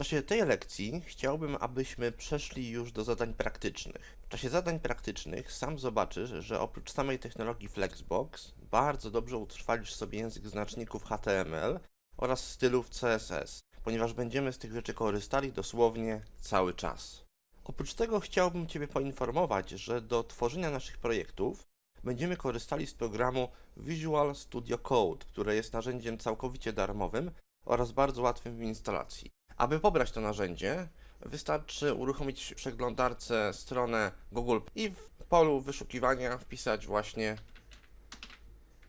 czasie tej lekcji chciałbym, abyśmy przeszli już do zadań praktycznych. W czasie zadań praktycznych sam zobaczysz, że oprócz samej technologii Flexbox bardzo dobrze utrwalisz sobie język znaczników HTML oraz stylów CSS, ponieważ będziemy z tych rzeczy korzystali dosłownie cały czas. Oprócz tego chciałbym Ciebie poinformować, że do tworzenia naszych projektów będziemy korzystali z programu Visual Studio Code, które jest narzędziem całkowicie darmowym oraz bardzo łatwym w instalacji. Aby pobrać to narzędzie, wystarczy uruchomić w przeglądarce stronę Google i w polu wyszukiwania wpisać właśnie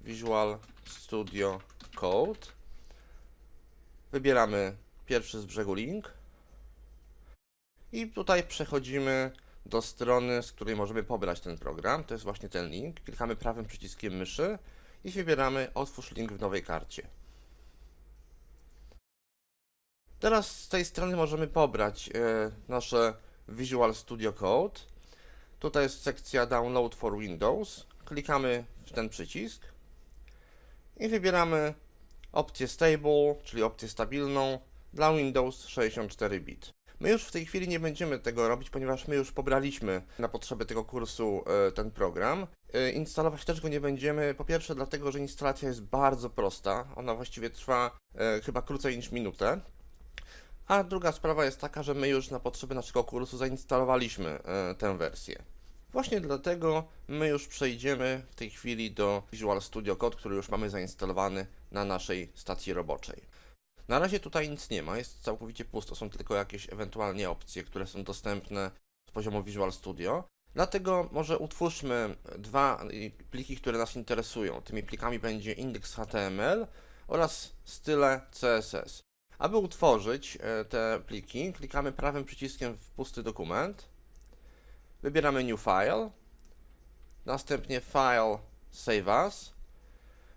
Visual Studio Code. Wybieramy pierwszy z brzegu link i tutaj przechodzimy do strony, z której możemy pobrać ten program. To jest właśnie ten link. Klikamy prawym przyciskiem myszy i wybieramy Otwórz link w nowej karcie. Teraz z tej strony możemy pobrać e, nasze Visual Studio Code. Tutaj jest sekcja Download for Windows. Klikamy w ten przycisk i wybieramy opcję Stable, czyli opcję stabilną dla Windows 64 bit. My już w tej chwili nie będziemy tego robić, ponieważ my już pobraliśmy na potrzeby tego kursu e, ten program. E, Instalować też go nie będziemy, po pierwsze dlatego, że instalacja jest bardzo prosta, ona właściwie trwa chyba krócej niż minutę. A druga sprawa jest taka, że my już na potrzeby naszego kursu zainstalowaliśmy e, tę wersję. Właśnie dlatego my już przejdziemy w tej chwili do Visual Studio Code, który już mamy zainstalowany na naszej stacji roboczej. Na razie tutaj nic nie ma, jest całkowicie pusto, są tylko jakieś ewentualnie opcje, które są dostępne z poziomu Visual Studio. Dlatego może utwórzmy dwa y, pliki, które nas interesują. Tymi plikami będzie index.html oraz style CSS. Aby utworzyć e, te pliki, klikamy prawym przyciskiem w pusty dokument, wybieramy New File, następnie File Save As.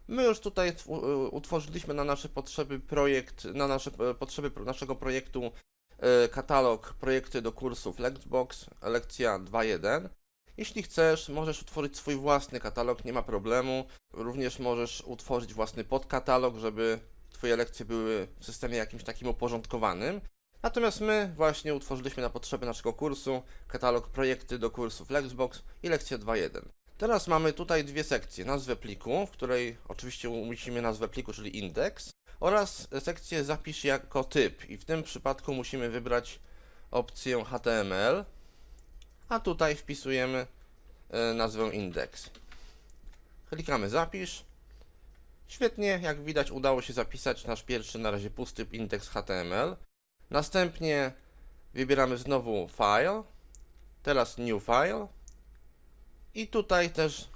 My już tutaj tw- utworzyliśmy na nasze potrzeby projekt, na nasze e, potrzeby naszego projektu e, katalog projekty do kursu Flexbox, lekcja 2.1. Jeśli chcesz, możesz utworzyć swój własny katalog, nie ma problemu. Również możesz utworzyć własny podkatalog, żeby Twoje lekcje były w systemie jakimś takim uporządkowanym. Natomiast my właśnie utworzyliśmy na potrzeby naszego kursu katalog projekty do kursu Flexbox i lekcja 2.1. Teraz mamy tutaj dwie sekcje. Nazwę pliku, w której oczywiście umieścimy nazwę pliku, czyli indeks, oraz sekcję zapisz jako typ. I w tym przypadku musimy wybrać opcję HTML, a tutaj wpisujemy e, nazwę indeks. Klikamy zapisz. Świetnie, jak widać udało się zapisać nasz pierwszy na razie pusty indeks HTML. Następnie wybieramy znowu file, teraz new file i tutaj też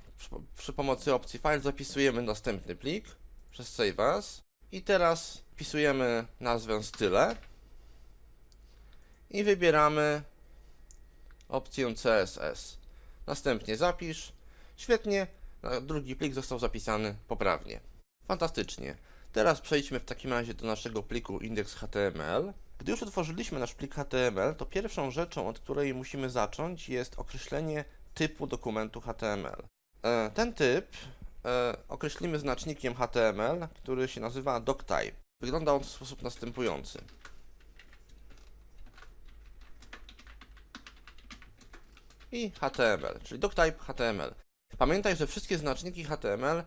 przy, pomocy opcji file zapisujemy następny plik przez save as i teraz wpisujemy nazwę style i wybieramy opcję CSS. Następnie zapisz. Świetnie, drugi plik został zapisany poprawnie. Fantastycznie. Teraz przejdźmy w takim razie do naszego pliku index.html. Gdy już otworzyliśmy nasz plik HTML, to pierwszą rzeczą, od której musimy zacząć, jest określenie typu dokumentu HTML. E, Ten typ e, określimy znacznikiem HTML, który się nazywa doctype. Wygląda on w sposób następujący. I HTML, czyli doctype HTML. Pamiętaj, że wszystkie znaczniki HTML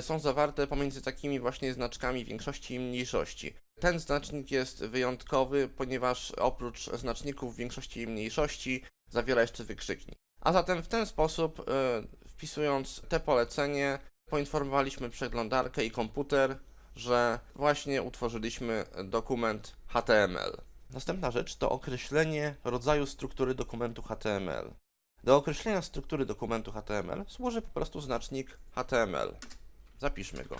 są zawarte pomiędzy takimi właśnie znaczkami większości i mniejszości. Ten znacznik jest wyjątkowy, ponieważ oprócz znaczników większości i mniejszości zawiera jeszcze wykrzyknik. A zatem w ten sposób, y, wpisując te polecenie, poinformowaliśmy przeglądarkę i komputer, że właśnie utworzyliśmy dokument HTML. Następna rzecz to określenie rodzaju struktury dokumentu HTML. Do określenia struktury dokumentu HTML służy po prostu znacznik HTML. Zapiszmy go.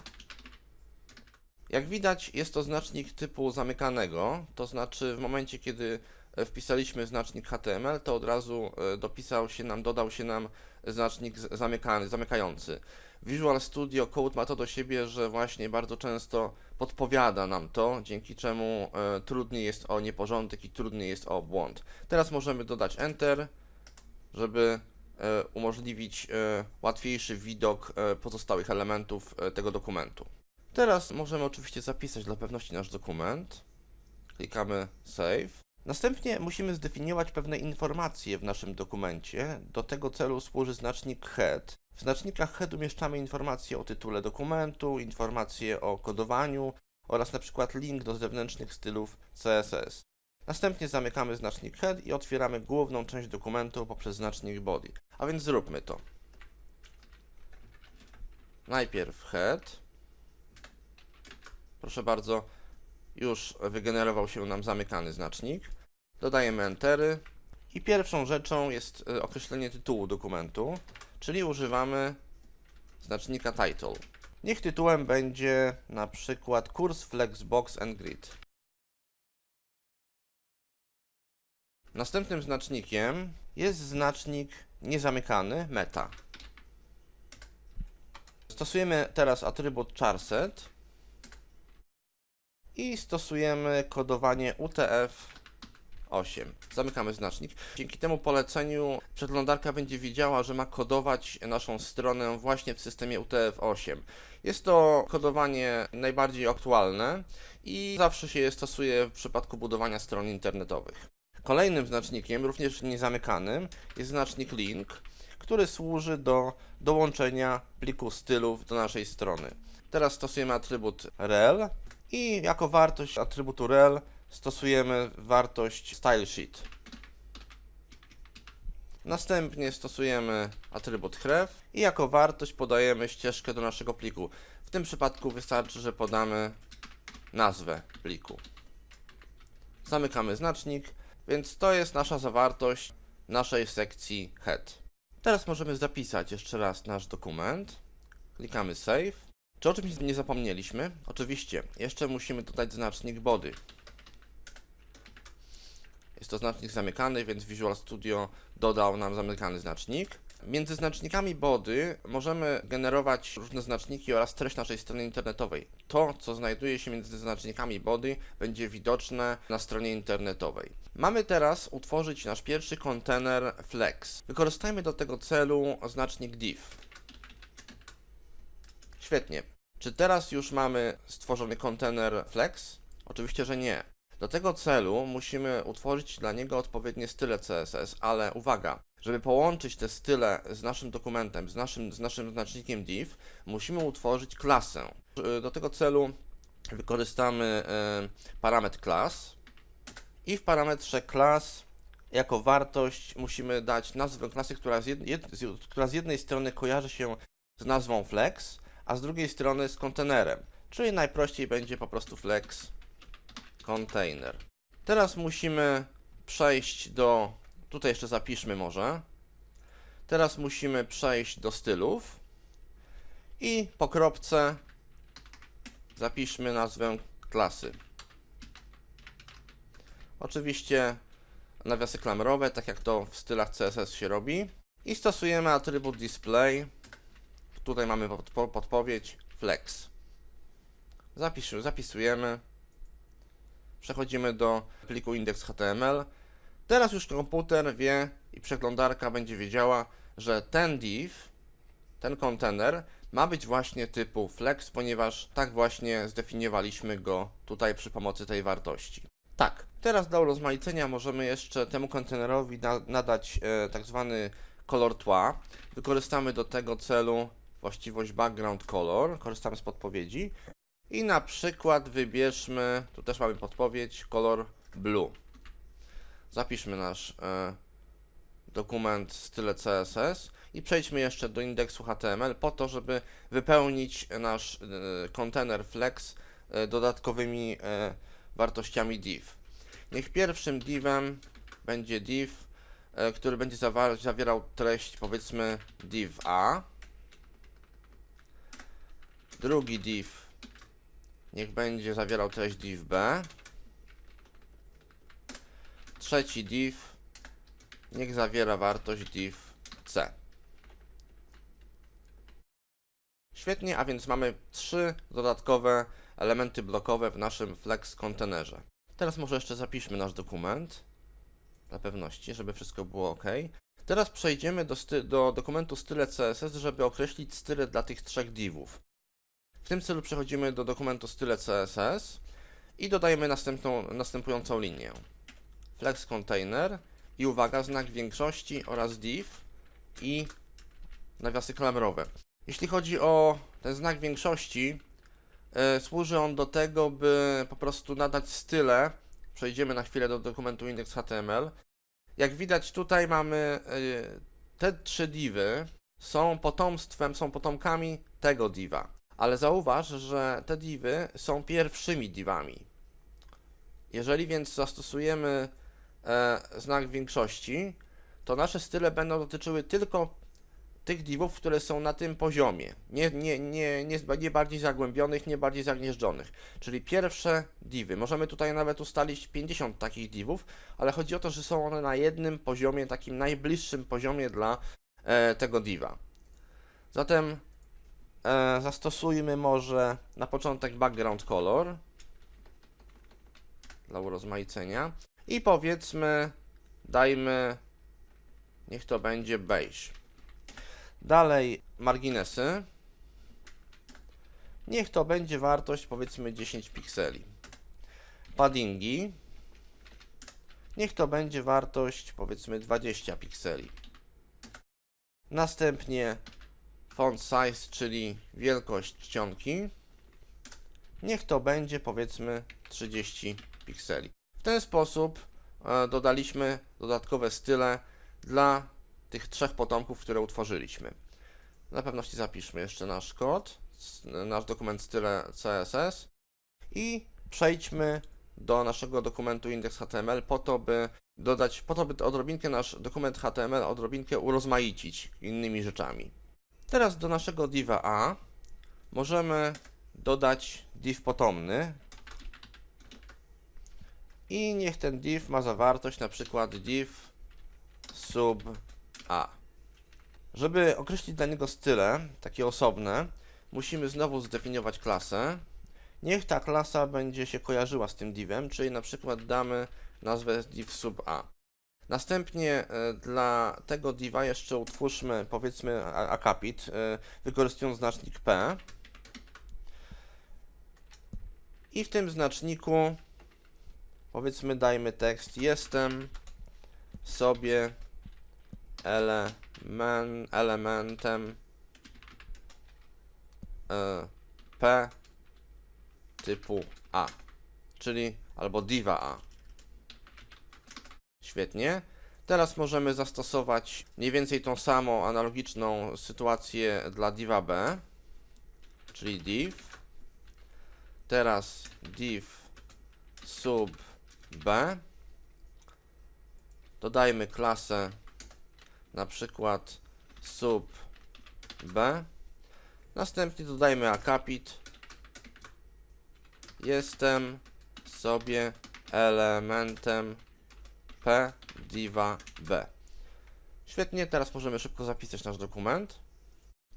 Jak widać, jest to znacznik typu zamykanego, to znaczy w momencie, kiedy e, wpisaliśmy znacznik HTML, to od razu e, dopisał się nam, dodał się nam znacznik zamykany, zamykający. Visual Studio Code ma to do siebie, że właśnie bardzo często podpowiada nam to, dzięki czemu e, trudniej jest o nieporządek i trudniej jest o błąd. Teraz możemy dodać Enter, żeby umożliwić e, łatwiejszy widok e, pozostałych elementów e, tego dokumentu. Teraz możemy oczywiście zapisać dla pewności nasz dokument. Klikamy Save. Następnie musimy zdefiniować pewne informacje w naszym dokumencie. Do tego celu służy znacznik head. W znacznikach head umieszczamy informacje o tytule dokumentu, informacje o kodowaniu oraz na przykład link do zewnętrznych stylów CSS. Następnie zamykamy znacznik head i otwieramy główną część dokumentu poprzez znacznik body. A więc zróbmy to. Najpierw head. Proszę bardzo, już wygenerował się nam zamykany znacznik. Dodajemy entery i pierwszą rzeczą jest e, określenie tytułu dokumentu, czyli używamy znacznika title. Niech tytułem będzie na przykład kurs Flexbox and Grid. Następnym znacznikiem jest znacznik niezamykany meta. Stosujemy teraz atrybut charset i stosujemy kodowanie UTF-8. Zamykamy znacznik. Dzięki temu poleceniu przeglądarka będzie wiedziała, że ma kodować naszą stronę właśnie w systemie UTF-8. Jest to kodowanie najbardziej aktualne i zawsze się je stosuje w przypadku budowania stron internetowych. Kolejnym znacznikiem, również niezamykanym, jest znacznik link, który służy do dołączenia pliku stylów do naszej strony. Teraz stosujemy atrybut rel i jako wartość atrybutu rel stosujemy wartość stylesheet. Następnie stosujemy atrybut href i jako wartość podajemy ścieżkę do naszego pliku. W tym przypadku wystarczy, że podamy nazwę pliku. Zamykamy znacznik, więc to jest nasza zawartość naszej sekcji head. Teraz możemy zapisać jeszcze raz nasz dokument. Klikamy save. Czy o czymś nie zapomnieliśmy? Oczywiście, jeszcze musimy dodać znacznik body. Jest to znacznik zamykany, więc Visual Studio dodał nam zamykany znacznik. Między znacznikami body możemy generować różne znaczniki oraz treść naszej strony internetowej. To, co znajduje się między znacznikami body, będzie widoczne na stronie internetowej. Mamy teraz utworzyć nasz pierwszy kontener Flex. Wykorzystajmy do tego celu znacznik div. Świetnie. Czy teraz już mamy stworzony kontener Flex? Oczywiście, że nie. Do tego celu musimy utworzyć dla niego odpowiednie style CSS, ale uwaga, żeby połączyć te style z naszym dokumentem, z naszym, z naszym znacznikiem div, musimy utworzyć klasę. Do tego celu wykorzystamy e, parametr class i w parametrze class jako wartość musimy dać nazwę klasy, która z, jed, jed, z, która z jednej strony kojarzy się z nazwą flex, a z drugiej strony z kontenerem, czyli najprościej będzie po prostu flex container. Teraz musimy przejść do, tutaj jeszcze zapiszmy może, teraz musimy przejść do stylów i po kropce zapiszmy nazwę klasy. Oczywiście nawiasy klamerowe, tak jak to w stylach CSS się robi. I stosujemy atrybut display. Tutaj mamy podpo podpowiedź flex. Zapisz, zapisujemy. Przechodzimy do pliku index.html. Teraz już komputer wie i przeglądarka będzie wiedziała, że ten div, ten kontener ma być właśnie typu flex, ponieważ tak właśnie zdefiniowaliśmy go tutaj przy pomocy tej wartości. Tak, teraz dla urozmaicenia możemy jeszcze temu kontenerowi na, nadać e, tak zwany kolor tła. Wykorzystamy do tego celu właściwość background color, korzystamy z podpowiedzi i na przykład wybierzmy, tu też mamy podpowiedź, kolor blue. Zapiszmy nasz e, dokument style CSS i przejdźmy jeszcze do indeksu HTML po to, żeby wypełnić nasz e, kontener flex e, dodatkowymi e, wartościami div. Niech pierwszym divem będzie div, e, który będzie zawierał treść powiedzmy div A. Drugi div niech będzie zawierał treść div B. Trzeci div niech zawiera wartość div C. Świetnie, a więc mamy trzy dodatkowe elementy blokowe w naszym Flex kontenerze. Teraz może jeszcze zapiszmy nasz dokument dla pewności, żeby wszystko było ok. Teraz przejdziemy do, do dokumentu style CSS, żeby określić style dla tych trzech divów. W tym celu przechodzimy do dokumentu style CSS i dodajemy następną, następującą linię. Flex container i uwaga, znak większości oraz div i nawiasy klamrowe. Jeśli chodzi o ten znak większości, e, służy on do tego, by po prostu nadać style. Przejdziemy na chwilę do dokumentu index.html. Jak widać tutaj mamy e, te trzy divy są potomstwem, są potomkami tego diva. Ale zauważ, że te divy są pierwszymi divami. Jeżeli więc zastosujemy e, znak większości, to nasze style będą dotyczyły tylko tych divów, które są na tym poziomie. Nie, nie, nie, nie, nie bardziej zagłębionych, nie bardziej zagnieżdżonych. Czyli pierwsze divy. Możemy tutaj nawet ustalić 50 takich divów, ale chodzi o to, że są one na jednym poziomie, takim najbliższym poziomie dla e, tego diva. Zatem e, zastosujmy może na początek background color dla urozmaicenia i powiedzmy dajmy niech to będzie beige. Dalej marginesy. Niech to będzie wartość powiedzmy 10 pikseli. Paddingi. Niech to będzie wartość powiedzmy 20 pikseli. Następnie font size, czyli wielkość czcionki. Niech to będzie powiedzmy 30 pikseli. W ten sposób e, dodaliśmy dodatkowe style dla tych trzech potomków, które utworzyliśmy. Na pewności zapiszmy jeszcze nasz kod, nasz dokument style CSS i przejdźmy do naszego dokumentu index.html po to, by dodać, po to, by odrobinkę nasz dokument HTML odrobinkę urozmaicić innymi rzeczami. Teraz do naszego diva A możemy dodać div potomny i niech ten div ma zawartość na przykład div sub a. Żeby określić dla niego style, takie osobne, musimy znowu zdefiniować klasę. Niech ta klasa będzie się kojarzyła z tym divem, czyli na przykład damy nazwę div sub a. Następnie e, dla tego diva jeszcze utwórzmy powiedzmy akapit, e, wykorzystując znacznik p. I w tym znaczniku powiedzmy dajmy tekst jestem sobie elemen, elementem e, P typu A, czyli albo diva A. Świetnie. Teraz możemy zastosować mniej więcej tą samą analogiczną sytuację dla diva B, czyli div. Teraz div sub B. Dodajmy klasę na przykład sub b. Następnie dodajmy akapit. Jestem sobie elementem p diva b. Świetnie, teraz możemy szybko zapisać nasz dokument.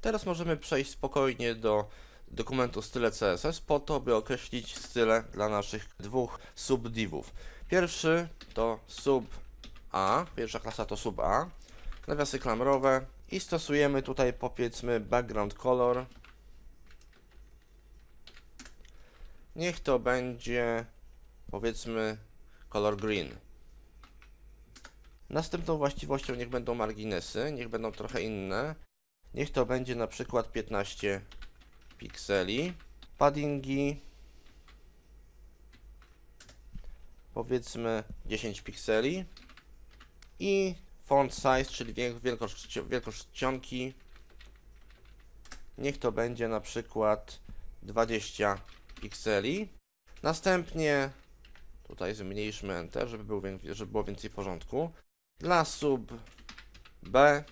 Teraz możemy przejść spokojnie do dokumentu style CSS po to, by określić style dla naszych dwóch subdivów. Pierwszy to sub a, pierwsza klasa to sub a nawiasy klamrowe i stosujemy tutaj powiedzmy background color. Niech to będzie powiedzmy color green. Następną właściwością niech będą marginesy, niech będą trochę inne. Niech to będzie na przykład 15 pikseli. Paddingi powiedzmy 10 pikseli i font size, czyli wielkość, wielkość czcionki. Niech to będzie na przykład 20 pikseli. Następnie tutaj zmniejszmy enter, żeby, był, żeby było więcej porządku. Dla sub B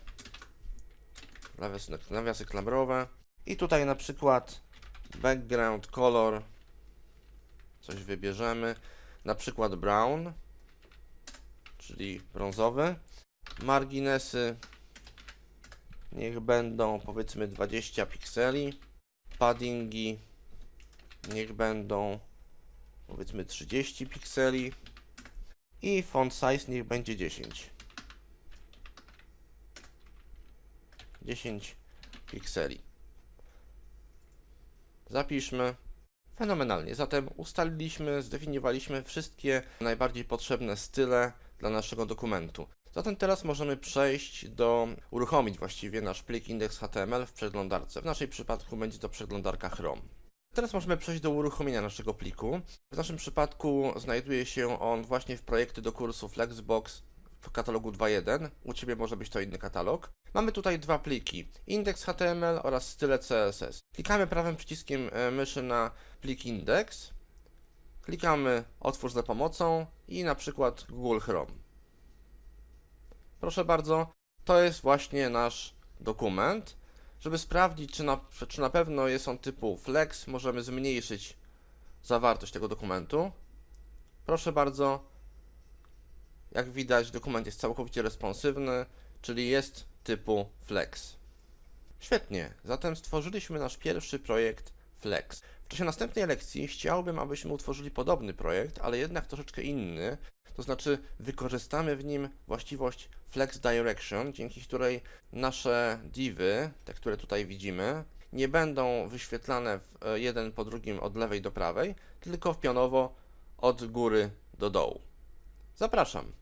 nawiasy, nawiasy klamrowe i tutaj na przykład background color. Coś wybierzemy. Na przykład brown czyli brązowy. Marginesy niech będą powiedzmy 20 pikseli. Paddingi niech będą powiedzmy 30 pikseli. I font size niech będzie 10 10 pikseli zapiszmy Fenomenalnie. Zatem ustaliliśmy, zdefiniowaliśmy wszystkie najbardziej potrzebne style dla naszego dokumentu. Zatem teraz możemy przejść do, uruchomić właściwie nasz plik index.html w przeglądarce. W naszym przypadku będzie to przeglądarka Chrome. Teraz możemy przejść do uruchomienia naszego pliku. W naszym przypadku znajduje się on właśnie w projekcie do kursu Flexbox w katalogu 2.1. U Ciebie może być to inny katalog. Mamy tutaj dwa pliki, index.html oraz style CSS. Klikamy prawym przyciskiem e, myszy na plik index. Klikamy otwórz za pomocą i na przykład Google Chrome. Proszę bardzo, to jest właśnie nasz dokument. Żeby sprawdzić, czy na, czy na pewno jest on typu flex, możemy zmniejszyć zawartość tego dokumentu. Proszę bardzo, jak widać, dokument jest całkowicie responsywny, czyli jest typu flex. Świetnie, zatem stworzyliśmy nasz pierwszy projekt Flex. W czasie następnej lekcji chciałbym, abyśmy utworzyli podobny projekt, ale jednak troszeczkę inny. To znaczy, wykorzystamy w nim właściwość Flex Direction, dzięki której nasze divy, te, które tutaj widzimy, nie będą wyświetlane e, jeden po drugim od lewej do prawej, tylko w pionowo od góry do dołu. Zapraszam.